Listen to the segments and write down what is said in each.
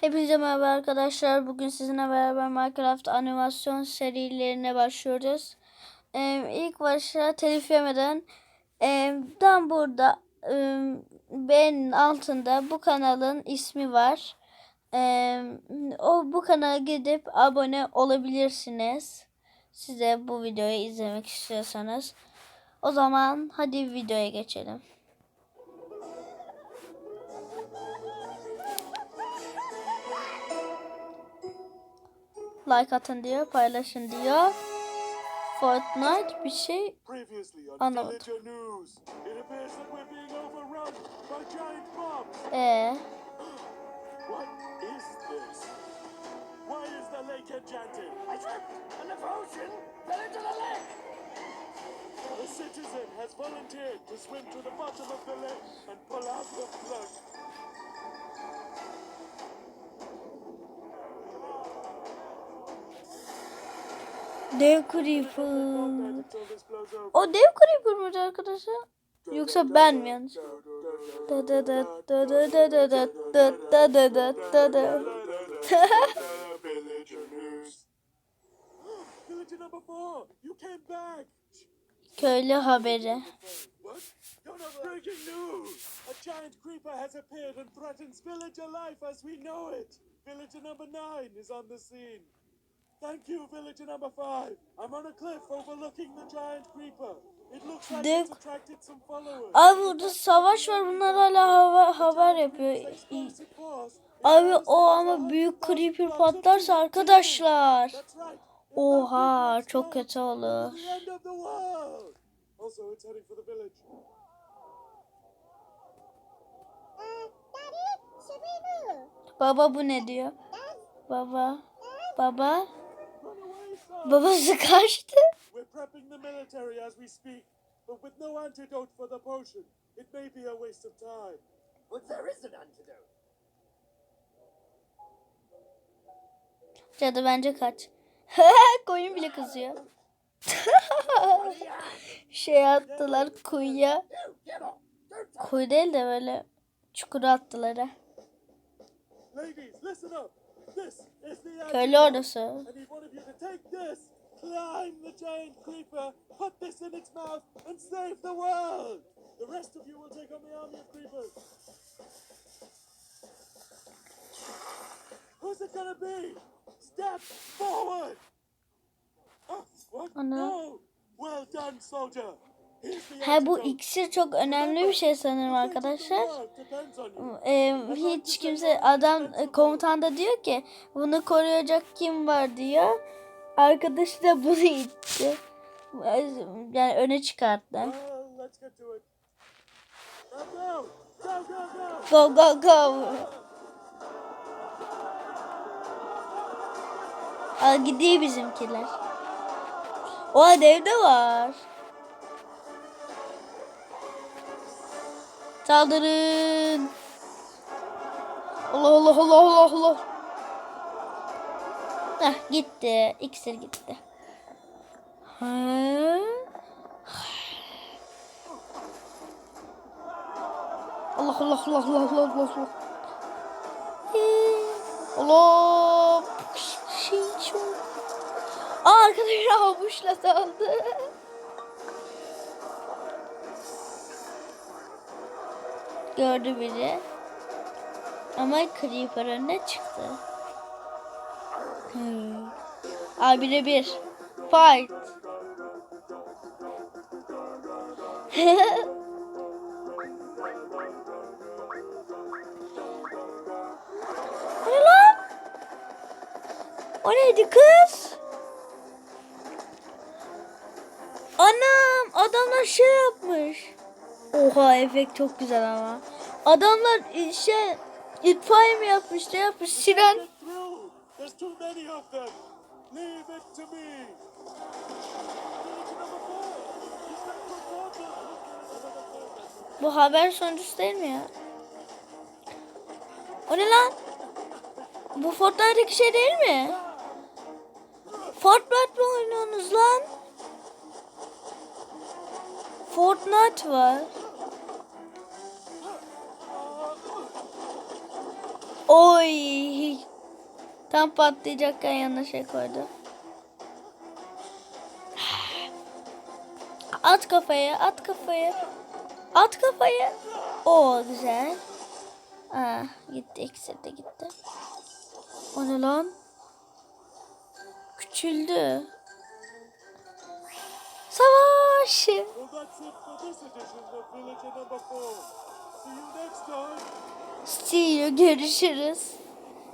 Hepinize merhaba arkadaşlar. Bugün sizinle beraber Minecraft animasyon serilerine başlıyoruz. Ee, ilk başta telif yemeden e, tam burada e, beğenin altında bu kanalın ismi var. E, o bu kanala gidip abone olabilirsiniz. Size bu videoyu izlemek istiyorsanız. O zaman hadi videoya geçelim. Like atın diyor, paylaşın diyor. Fortnite bir şey anlamadım. Ee. Dev creeper. O dev creeper mıydı arkadaşlar? Yoksa ben mi yanlış? Köylü haberi. Breaking news! A giant creeper has appeared and threatens villager life as we know it. Villager number nine is on the scene. Thank you, villager number five. I'm on a cliff overlooking the giant creeper. It looks like it's attracted some followers. Abi burada savaş var. Bunlar hala hava, haber yapıyor. Abi o ama büyük creeper patlarsa arkadaşlar. Oha çok kötü olur. Baba bu ne diyor? Baba. Baba. Babası kaçtı. We're prepping the military as we speak, but with no antidote for the potion, it may be a waste of time. But there is an antidote. Cadı bence kaç. Koyun bile kızıyor. şey attılar kuyuya. Kuyu değil de böyle çukura attılar. Ladies, listen up. This is the Köylü antidote. I need one of you to take this, climb the giant creeper, put this in its mouth, and save the world. The rest of you will take on the army of creepers. Who's it gonna be? Step forward. Oh, what? Oh, Ana. No. Well done, soldier. Ha bu iksir çok önemli bir şey sanırım arkadaşlar. Ee, hiç kimse adam e, komutan da diyor ki bunu koruyacak kim var diyor. Arkadaşı da bunu itti. Yani öne çıkarttı. Go, go! Go. Al gidiyor bizimkiler. O evde var. Saldırın. Allah Allah Allah Allah Allah. Heh, gitti. İksir gitti. Ha? Allah Allah Allah Allah Allah Allah Allah. Allah. Şey çok. Arkadaşlar havuçla saldı. Gördü biri. Ama Creeper önüne çıktı. Hmm. Aa bire bir. Fight. O ne lan? O neydi kız? Anam adamlar şey yapmış. Oha efekt çok güzel ama. Adamlar şey itfaiye mi yapmış ne yapmış siren. Bu haber sonucusu değil mi ya? O ne lan? Bu Fortnite'daki şey değil mi? Fort Fortnite var. Oy. Tam patlayacakken yanına şey koydu. At kafaya, at kafaya. At kafaya. O güzel. Aa, gitti iksir de gitti. O ne lan? Küçüldü. Savaş. Number 4. See you görüşürüz.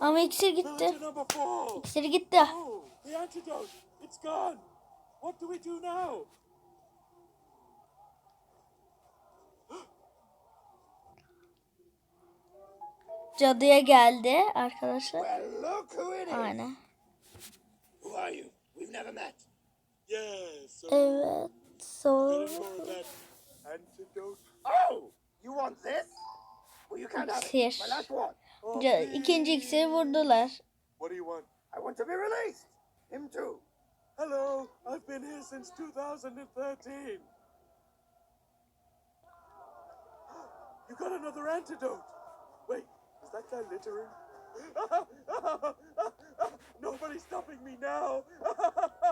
Ama iksir gitti. Villager Number 4. İksir gitti. The antidote. It's gone. What do we do now? Cadıya geldi arkadaşlar. Well, look who it is. Aynen. Who are you? We've never met. Yeah, so Evet. Antidote. Oh, you want this? Well, you can't have it. Here. My last one. Oh, Ca- ikinci iksiri vurdular. What do you want? I want to be released. Him too. Hello, I've been here since 2013. You got another antidote. Wait, is that guy littering? Nobody's stopping me now.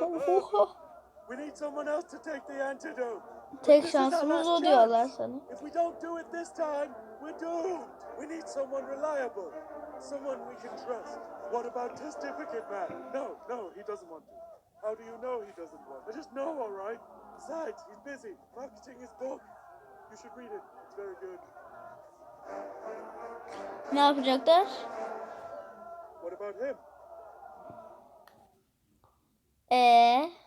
we need someone else to take the antidote. Tek şansımız o diyorlar sana. If we don't do it this time, we're doomed. We need someone reliable, someone we can trust. What about Testificate Man? No, no, he doesn't want to. How do you know he doesn't want? I just know, all right. Besides, he's busy marketing his book. You should read it. It's very good. Ne yapacaklar? What about him? Ee.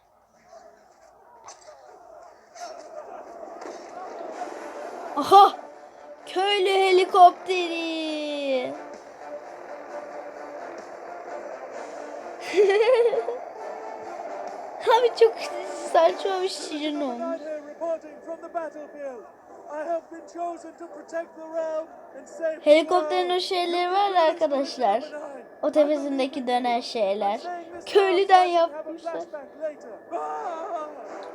Aha! Köylü helikopteri. Abi çok saçma bir şirin olmuş. Helikopterin o şeyleri var ya arkadaşlar. O tepesindeki dönen şeyler. Köylüden yapmışlar. Ah!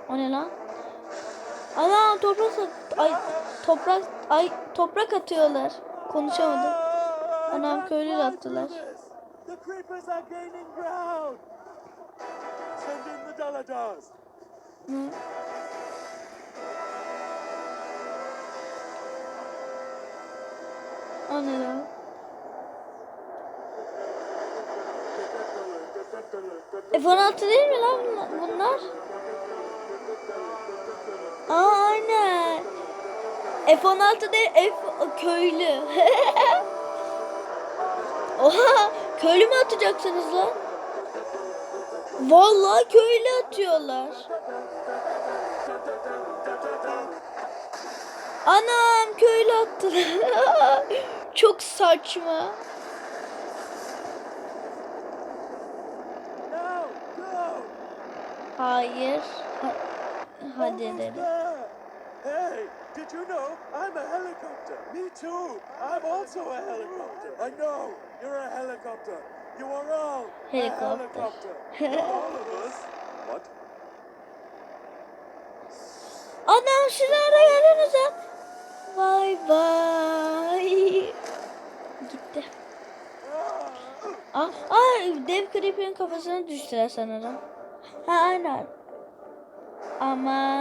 O ne lan? Ana toprak ay toprak ay toprak atıyorlar. Konuşamadım. Anam köylü attılar. Hı. O ne lan? F-16 değil mi lan bunlar- bunlar? Aa aynen. F-16 değil F köylü. Oha köylü mü atacaksınız lan? Vallahi köylü atıyorlar. Anam köylü attılar. Çok saçma. Hayır. Ha- Hadi Almost dedi. there. Hey, did you know I'm a helicopter? Me too. I'm also a helicopter. I know. You're a helicopter. You are all Helicopter. a helicopter. All of us. What? Anam şuraya gelinize. Bay bay. Gitti. Ah, ah dev creeper'in kafasına düştüler sanırım. Ha aynen. Ama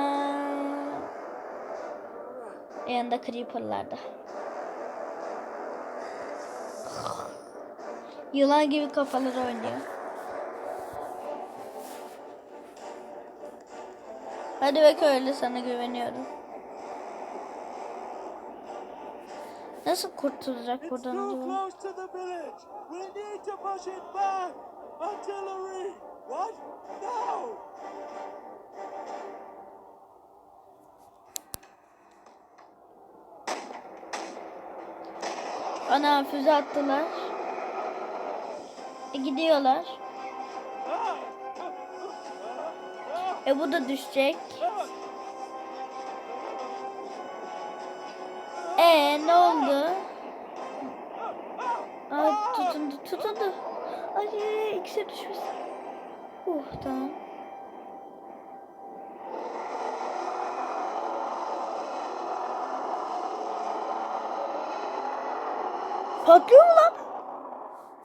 yanında creeper'larda. Yılan gibi kafaları oynuyor. Hadi be köylü sana güveniyorum. Nasıl kurtulacak buradan acaba? Artillery. What? No. Ana füze attılar. E, gidiyorlar. E bu da düşecek. E ne oldu? Ay tutundu tutundu. Ay ikisi düşmüş. Uh tamam. Patlıyor mu lan?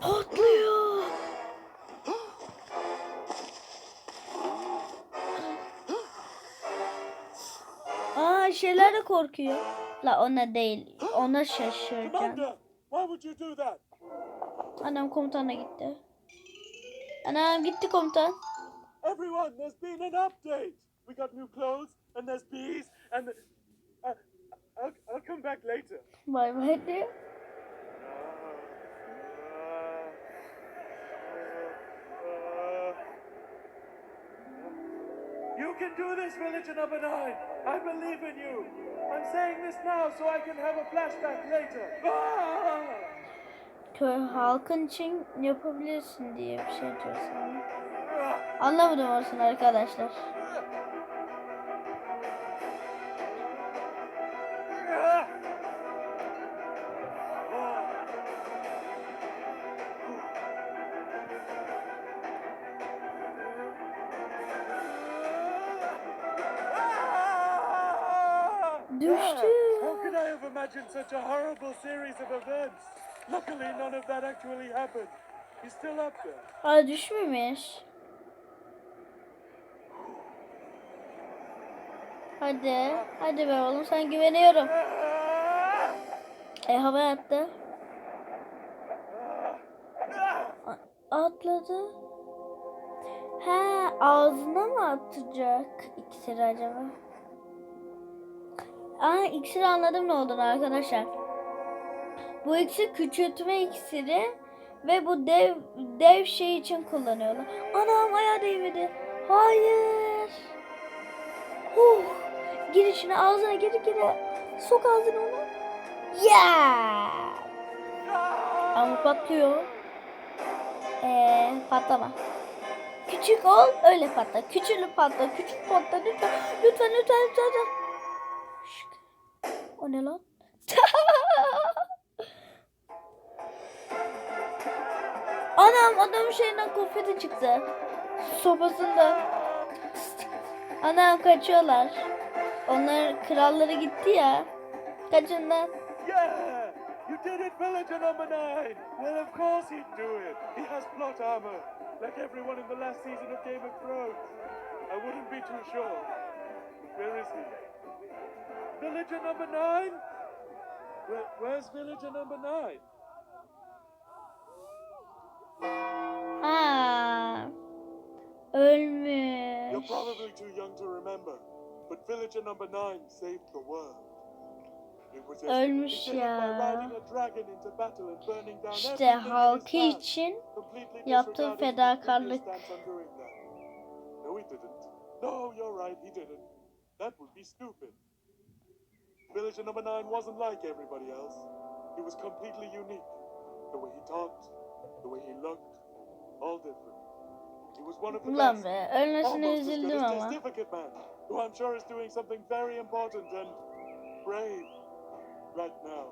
Patlıyor. Aa şeyler de korkuyor. La ona değil. Ona şaşıracağım. Anam komutana gitti. Anam gitti komutan. Everyone, there's been an update. We got new clothes, and there's bees, and uh, I'll, I'll come back later. Bay bay diyor. You can do this, Villager Number Nine. I believe in you. I'm saying this now so I can have a flashback later. Ah! Köy halkın için yapabilirsin diye bir şey diyor sana. Ah! Anlamadım orasını arkadaşlar. Düştü. How could I have imagined such a horrible series of events? Luckily, none of that actually happened. He's still up there. Aa düşmemiş. Hadi. Hadi be oğlum sen güveniyorum. E havaya attı. A- Atladı. He ağzına mı atacak iksiri acaba? Aa iksiri anladım ne olduğunu arkadaşlar. Bu iksir küçültme iksiri ve bu dev dev şey için kullanıyorlar. Anam ayağı değmedi. Hayır. Huh. Gir içine ağzına gir gir. Sok ağzına onu. Yeah. Ama patlıyor. Ee, patlama. Küçük ol öyle patla. Küçülüp patla. Küçük patla. Lütfen lütfen lütfen lütfen. Şık. O ne lan? Anam adamın şeyinden konfeti çıktı. Sopasında. Anam kaçıyorlar. Onlar kralları gitti ya. Kaçın lan. Yeah! You did it, Villager number nine! Well, of course he'd do it. He has plot armor, like everyone in the last season of Game of Thrones. I wouldn't be too sure. Where is he? Villager number nine? Where, where's Villager number nine? You're Ölmüş. probably too young to remember, but Villager number nine saved the world. Ölmüş ya. İşte halkı için yaptığı fedakarlık. No, you're right, he didn't. That would be stupid. Villager number nine wasn't like everybody else. He was completely unique. The way he talked, the way he looked, all different. He was one of the Ulan best. be ölmesine Almost as good üzüldüm ama. Testificate Man, who I'm sure is doing something very important and brave right now.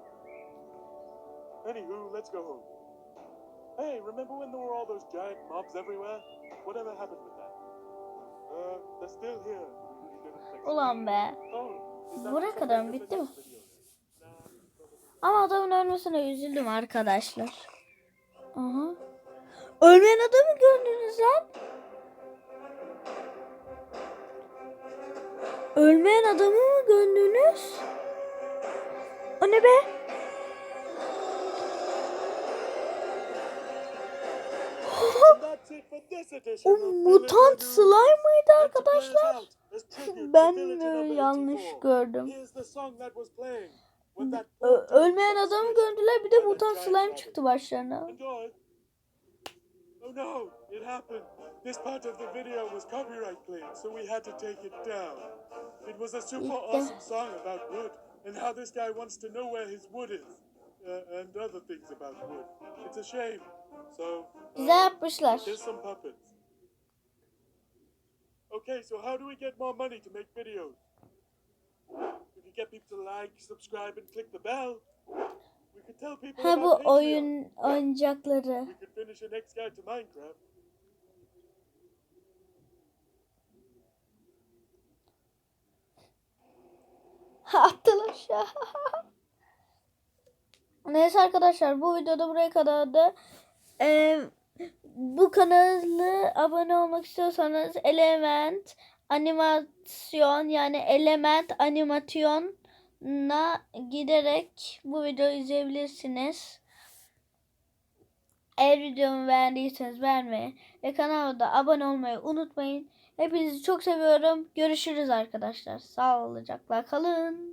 Anywho, let's go home. Hey, remember when there were all those giant mobs everywhere? Whatever happened with that? Uh, they're still here. We didn't fix. Ulan be. Oh, Buraya kadar the bitti mi? Ama adamın ölmesine üzüldüm arkadaşlar. Aha. Ölmeyen adamı gördünüz lan. Ölmeyen adamı mı gördünüz? O ne be? O mutant slime mıydı arkadaşlar? Ben mi yanlış 84, gördüm? Ö- ölmeyen adamı gördüler bir de mutant slime çıktı başlarına. Oh no, it happened. This part of the video was copyright claimed, so we had to take it down. It was a super awesome song about wood and how this guy wants to know where his wood is uh, and other things about wood. It's a shame. So, uh, Güzel yapmışlar. here's some puppets. Okay, so how do we get more money to make videos? We could get people to like, subscribe, and click the bell. We could tell people Ha about bu Patreon. oyun oyuncakları. We could finish an X Guide to Minecraft. Attılar aşağı. Neyse arkadaşlar bu videoda buraya kadardı. Ee, bu kanalı abone olmak istiyorsanız Element animasyon yani Element animasyon'a giderek bu videoyu izleyebilirsiniz. Eğer videomu beğendiyseniz beğenmeyi ve kanala da abone olmayı unutmayın. Hepinizi çok seviyorum. Görüşürüz arkadaşlar. Sağlıcakla kalın.